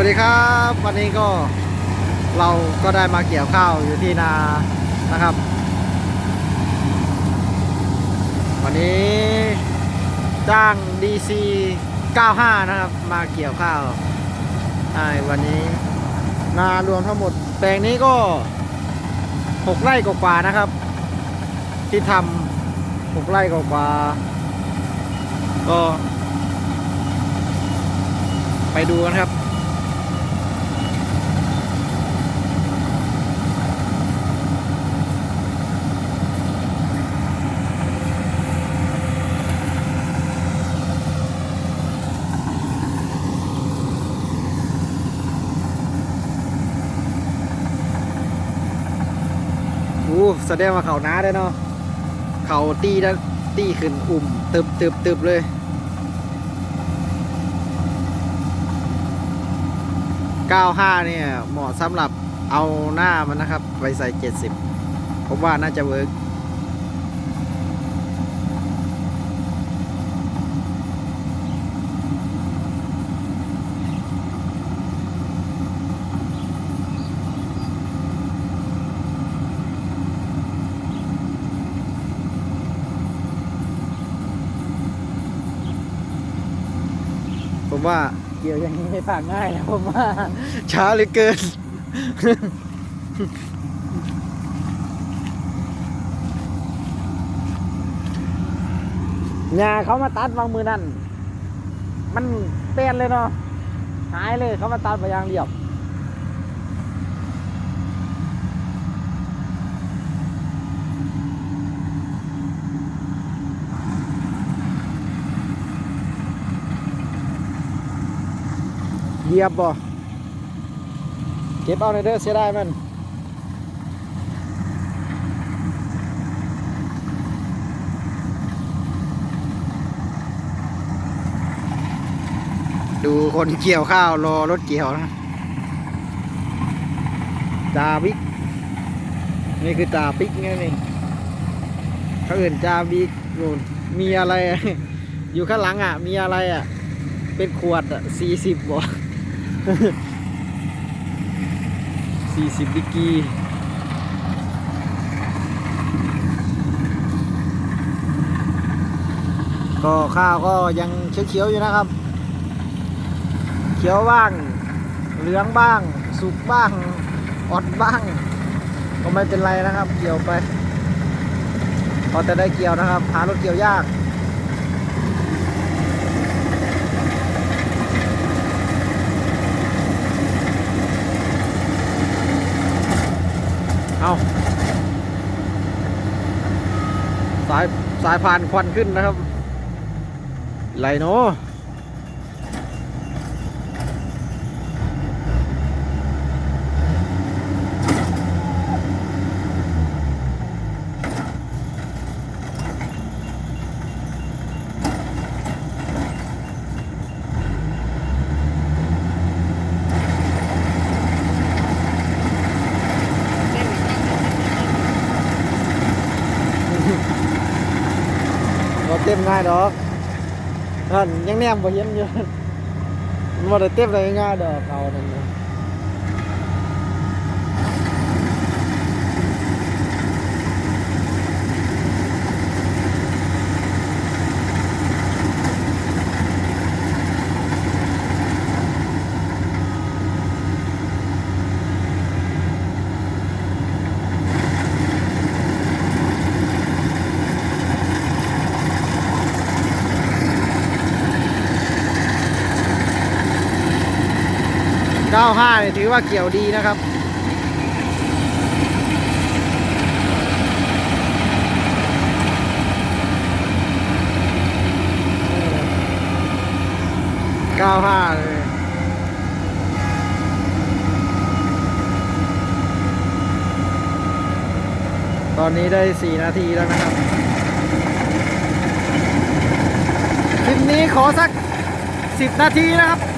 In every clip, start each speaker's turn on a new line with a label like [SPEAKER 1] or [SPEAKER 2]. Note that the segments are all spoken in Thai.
[SPEAKER 1] วัสดีครับ วันนี้ก็เราก็ได้มาเกี่ยวข้าวอยู่ที่นานะครับ วันนี้จ้าง DC 95 นะครับ มาเกี่ยวข้าวใช่วันนี้นารวมทั้งหมด แปลงนี้ก็ 6 ไร่กว่าๆนะครับ ที่ทำ6ไร่กว่าๆก็ไปดูกันครับ แสดงว่าเขาน้าได้เนาะเขาตีได้ตีขึ้นอุ่มตึบตึบตึบเลย95เนี่ยเหมาะสำหรับเอาหน้ามันนะครับ ไปใส่ 70 ผมว่าน่าจะเวิร์ก ผมว่าเกี่ยวอย่างนี้ไม่ปากง่ายนะผมว่า ช้าเหลือเกินหญ้าเขามาตัดวางมือนั่น มันเปลี่ยนเลยเนาะหายเลยเขามาตัดไปยางเรียบ เหยียบบ่เก็บเอาในเด้อเสียไดายมันดูคนเกี่ยวข้าวรอรถเกี่ยวนะจาบิกนี่คือจาปิกไงนี่เขาอื่นจาบิกนู่นมีอะไร อยู่ข้างหลังอะ มีอะไรอะ เป็นขวดอะสี่สิบบ่ สี่สิบดิกีก็ข้าวก็ยังเขียวๆอยู่นะครับ เขียวบ้าง เหลืองบ้าง สุกบ้างอ่อนบ้าง ก็ไม่เป็นไรนะครับ เกี่ยวไปพอจะได้เกี่ยวนะครับ หารถเกี่ยวยาก เอาสายสายผ่านควันขึ้นนะครับ ไหลเนาะ เต็มง่ายดอกนั่นยังแนมบ่เห็นอยู่มันบ่ได้เต็มได้ง่ายดอกเขานั่น 95เนี่ยถือว่าเกี่ยวดีนะครับ 95 เลย ตอนนี้ได้ 4 นาทีแล้วนะครับ คลิปนี้ขอสัก 10 นาทีนะครับ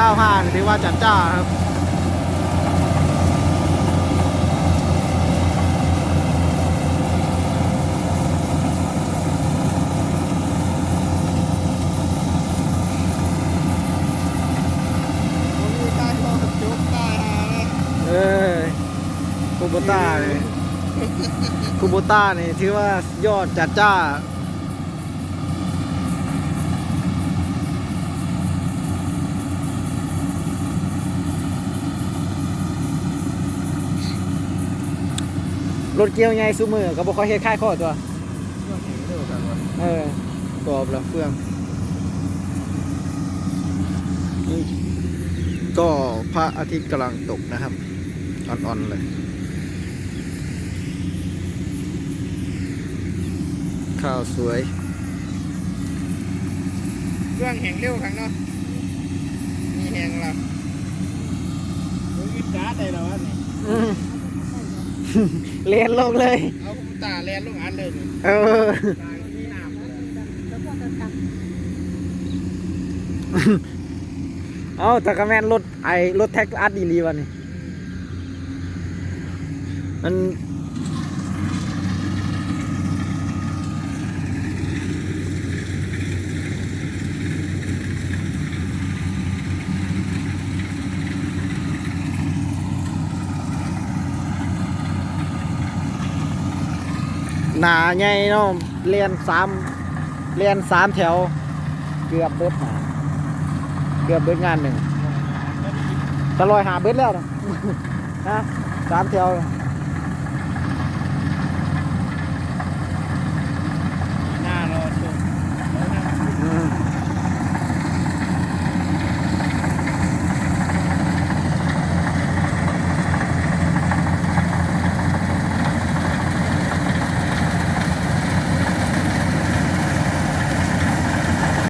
[SPEAKER 1] 95ถือว่าจัดจ้าครับ
[SPEAKER 2] ผมมีใต้ก็จุกใต้หาเลย
[SPEAKER 1] เออคูโบต้าเนี่ยคูโบต้าเนี่ยถือว่ายอดจัดจ้า รถเกียวไงซูมือก็บ่ค่อยเฮ็ดค่ายข้อตัว
[SPEAKER 2] ก็เห็นเร็วกันวะ
[SPEAKER 1] เออกรอบแล้วเฟืองนี่ก็พระอาทิตย์กำลังตกนะครับ อ่อนๆเลย ข้าวสวย
[SPEAKER 2] เครื่องแห่งเร็วครั้งเนาะมีแห่งละผมมีการ์ดได้แล้ววะนี่
[SPEAKER 1] อืม เรียนลงเลย
[SPEAKER 2] เอาคุณตาแลนลูกอันเลยนี่
[SPEAKER 1] เออ
[SPEAKER 2] ตามีน้ำเลย
[SPEAKER 1] เอาแต่กระแมนรถไอรถแท็กอัดดีรีวันนี้มัน หนาใหญ่เนาะเลียนสามเลียนสามแถว เกือบเบิดหนาเกือบเบิดงานหนึ่งตะลอยหาเบิดแล้วนะสามแถว